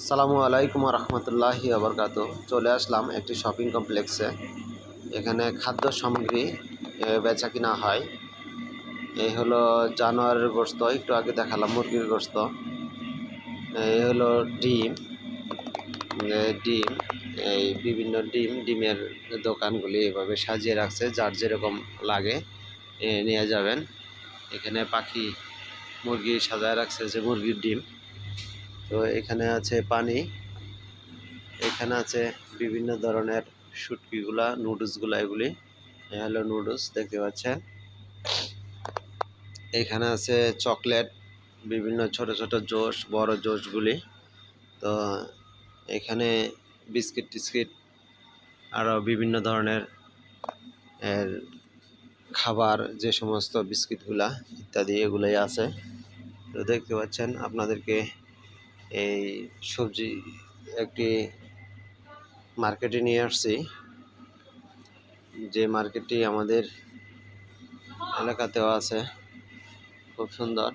আসসালামু আলাইকুম রহমতুল্লাহি আবরকাত চলে আসলাম একটি শপিং কমপ্লেক্সে। এখানে খাদ্য সামগ্রী বেচা কিনা হয়। এই হলো জানোয়ারের গোস্ত একটু আগে দেখালাম মুরগির গোস্ত এই হলো ডিম ডিম, এই বিভিন্ন ডিম, ডিমের দোকানগুলি এভাবে সাজিয়ে রাখছে, যার যেরকম লাগে নিয়ে যাবেন। এখানে পাখি মুরগি সাজায় রাখছে, যে মুরগির ডিম। তো এখানে আছে পানি। এখানে আছে বিভিন্ন ধরনের শুটকিগুলা নুডলসগুলা এগুলি। হলো নুডলস দেখতে পাচ্ছেন? এখানে আছে চকলেট বিভিন্ন ছোট ছোট জোস বড় জোসগুলি তো এখানে বিস্কিট টিস্কিট আরও বিভিন্ন ধরনের খাবার, যে সমস্ত বিস্কিটগুলা ইত্যাদি এগুলোই আছে। তো দেখতে পাচ্ছেন, আপনাদেরকে এই সবজি একটি মার্কেটে নিয়ে আসছি। যে মার্কেটটি আমাদের এলাকাতেও আছে, খুব সুন্দর।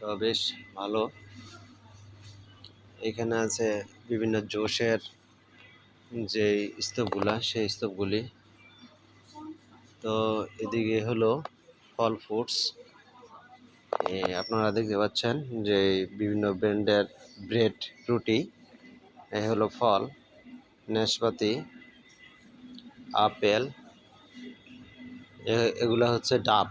তো বেশ ভালো। এখানে আছে বিভিন্ন জোশের যে স্তূপগুলা, সেই স্তূপগুলি। তো এদিকে হলো ফল ফ্রুটস। আপনারা দেখতে পাচ্ছেন যে বিভিন্ন ব্র্যান্ডের ব্রেড, রুটি, এ হলো ফল, নাশপাতি, আপেল এগুলা হচ্ছে ডাব।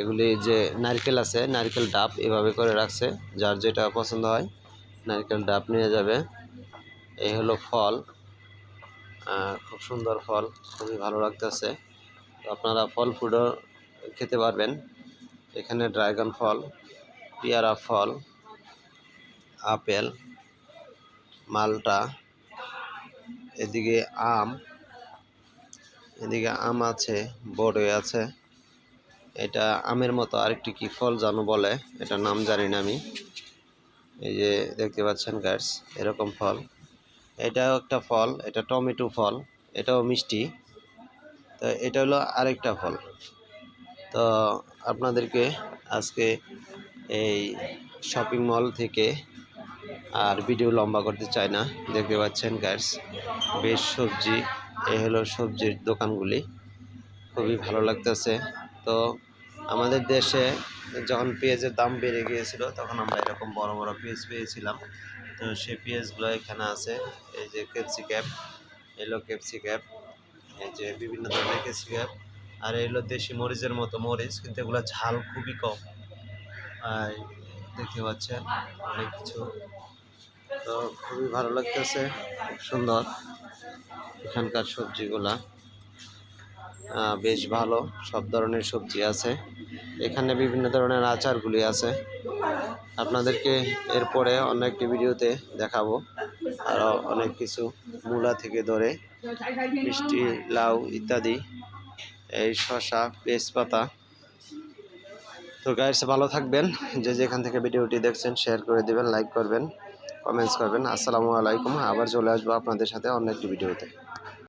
এগুলি যে নারকেল আছে, নারকেল ডাব এভাবে করে রাখছে, যার যেটা পছন্দ হয়, নারকেল ডাব নিয়ে যাবে। এই হলো ফল খুব সুন্দর ফল, খুবই ভালো লাগতেছে। আপনারা ফল ফুডও খেতে পারবেন। এখানে ড্রাগন ফল, পেয়ারা ফল, আপেল, মালটা, এদিকে আম এদিকে আম আছে, বড়ই আছে। এটা আমের মতো আরেকটি কি ফল জানো বলে এটা নাম জানি না আমি। এই যে দেখতে পাচ্ছেন গাছ এরকম ফল। এটাও একটা ফল, এটা টমেটো ফল, এটাও মিষ্টি। তো এটা হলো আরেকটা ফল। তো আপনাদেরকে আজকে এই শপিং মল থেকে আর ভিডিও লম্বা করতে চাই না। দেখতে পাচ্ছেন গাইস বেশ সবজি। এই হলো সবজির দোকানগুলি। খুবই ভালো লাগতেছে। তো আমাদের দেশে যখন পেঁয়াজের দাম বেড়ে গিয়েছিল, তখন আমরা এরকম বড় বড় পেঁয়াজ পেয়েছিলাম। তো সেই পেঁয়াজগুলো এখানে আছে। এই যে ক্যাপসিক্যাপ এলো ক্যাপসিক্যাপ এই যে বিভিন্ন ধরনের ক্যাপসিক্যাপ আর এগুলো দেশি মরিচের মতো মরিচ, কিন্তু এগুলো ঝাল খুবই কম। আর দেখতে পাচ্ছেন, অনেক কিছু। তো খুবই ভালো লাগতেছে, খুব সুন্দর এখানকার সবজিগুলা। বেশ ভালো, সব ধরনের সবজি আছে। এখানে বিভিন্ন ধরনের আচারগুলি আছে। আপনাদেরকে এরপরে অন্য একটি ভিডিওতে দেখাবো। আরও অনেক কিছু মূলা থেকে ধরে, মিষ্টি, লাউ ইত্যাদি। এই শসা, তেজপাতা। তো গাইস ভালো থাকবেন। যে যেখান থেকে ভিডিওটি দেখছেন শেয়ার করে দেবেন লাইক করবেন কমেন্টস করবেন। আসসালামু আলাইকুম। আবার চলে আসব আপনাদের সাথে অন্য একটি ভিডিওতে।